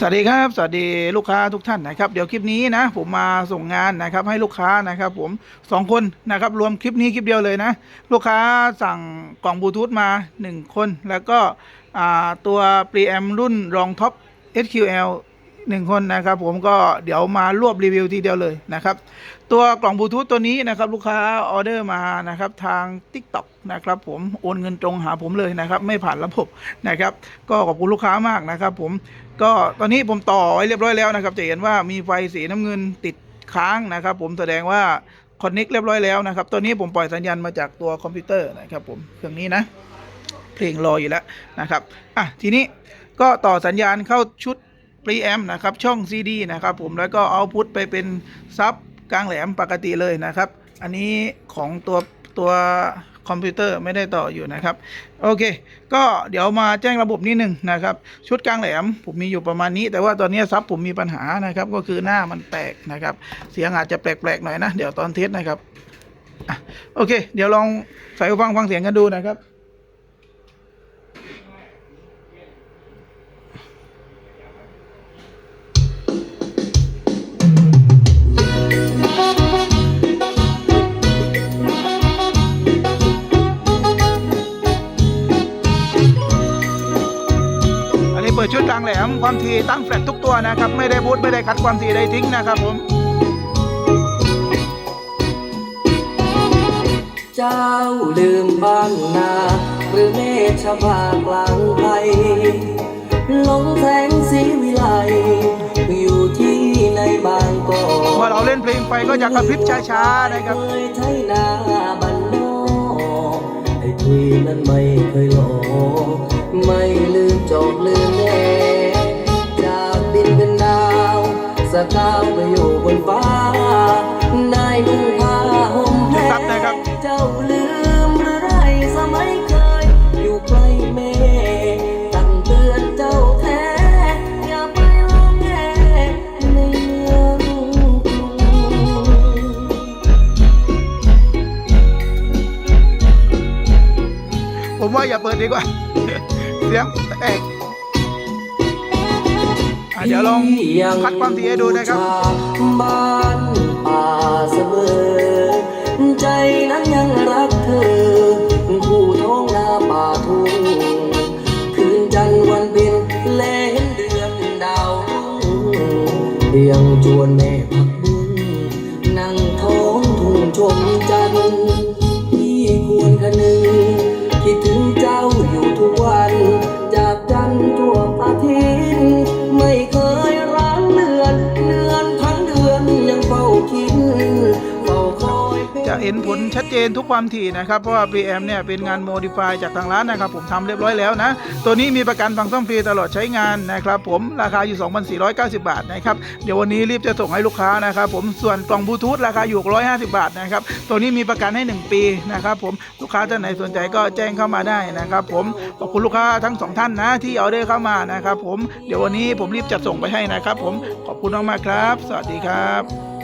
สวัสดีครับสวัสดีลูกค้าทุกท่านนะครับเดี๋ยวคลิปนี้นะ ผมมาส่งงานนะครับให้ลูกค้านะครับ ผมสองคนนะครับรวมคลิปนี้คลิปเดียวเลยนะ ลูกค้าสั่งกล่องบลูทูธมา 1 คน แล้วก็ตัวปรีแอมรุ่นรองท็อป SQL หนึ่งคนนะครับผมก็เดี๋ยวมารวบรีวิวทีเดียวเลยนะครับ ตัวกล่องบลูทูธตัวนี้นะครับลูกค้าออเดอร์มานะครับทาง TikTok นะครับผมโอนเงินตรงหาผมเลยนะครับ ไม่ผ่านระบบนะครับ ก็ขอบคุณลูกค้ามากนะครับ ผมก็ตอนนี้ผมต่อไว้เรียบร้อยแล้วนะครับจะเห็นว่ามีไฟสีน้ำเงินติดค้างนะครับ ผมแสดงว่าคอนเน็กเรียบร้อยแล้วนะครับตัวนี้ผมปล่อยสัญญาณมาจากตัวคอมพิวเตอร์นะครับผมเครื่องนี้นะเพลงรออยู่แล้วนะครับอะทีนี้ก็ต่อสัญญาณเข้าชุด ปรีแอมนะครับช่อง CD นะครับผมแล้วก็เอาพุทไปเป็นซับกลางแหลมปกติเลยนะครับ อันนี้ของตัวตัวคอมพิวเตอร์ไม่ได้ต่ออยู่นะครับ โอเค ก็เดี๋ยวมาแจ้งระบบนิดหนึ่งนะครับ ชุดกลางแหลมผมมีอยู่ประมาณนี้ แต่ว่าตอนนี้ซับผมมีปัญหานะครับ ก็คือหน้ามันแตกนะครับ เสียงอาจจะแปลกๆหน่อยนะ เดี๋ยวตอนเทสนะครับอโอเค เดี๋ยวลองใส่หูฟังฟังเสียงกันดูนะครับ อันนี้เปิดชุดกลางแหลมความถี่ตั้งแฟลตทุกตัวนะครับ ไม่ได้บูทไม่ได้คัดความถี่ใดทิ้งนะครับผมเจ้าลืมบ้านนาหรือเมฆชบากลางไทยหลงแสงสีวิไลอยู่ที่ในบางกอพอเราเล่นเพลงไปก็จะกระพริบช้าๆนะครับเคยไทยนาบันนอกไอ้ทุยนั้นไม่เคยหลอกไม่ลืมจบลืม สกาวไปอยู่บนฟ้าได้นุ่งผ้าห่มแพครับนะครับเจ้าลืมหรือไรสมัยเคย อยู่ใกล้แม่ตั้งเตือนเจ้าแท้ อย่าไปลองแง่ในเมืองกรุงผมว่าอย่าเปิดดีกว่า เสียงแตก อะเดี๋ยวลองคัดความถี่ให้ดูนะครับ บ้านป่าเสมอ ใจนั้นยังรักเธอ ผู้ท้องนาป่าทุ่งคืนจันทร์วันเพ็ญเล่นเดือนดาวรุ่งเพียงจวนแม่พัก เห็นผลชัดเจนทุกความถี่นะครับ เพราะว่า PM เนี่ยเป็นงานโมดิฟายจากทางร้านนะครับ ผมทำเรียบร้อยแล้วนะ ตัวนี้มีประกันฟังซ่อมฟรีตลอดใช้งานนะครับผมราคาอยู่ 2,490 บาทนะครับ เดี๋ยววันนี้รีบจะส่งให้ลูกค้านะครับผมส่วนกล่องบลูทูธราคาอยู่ 150 บาทนะครับ ตัวนี้มีประกันให้ 1 ปีนะครับผมลูกค้าท่านไหนสนใจก็แจ้งเข้ามาได้นะครับผมขอบคุณลูกค้าทั้งสองท่านนะที่ออเดอร์เข้ามานะครับผมเดี๋ยววันนี้ผมรีบจัดส่งไปให้นะครับผมขอบคุณมากๆครับ สวัสดีครับ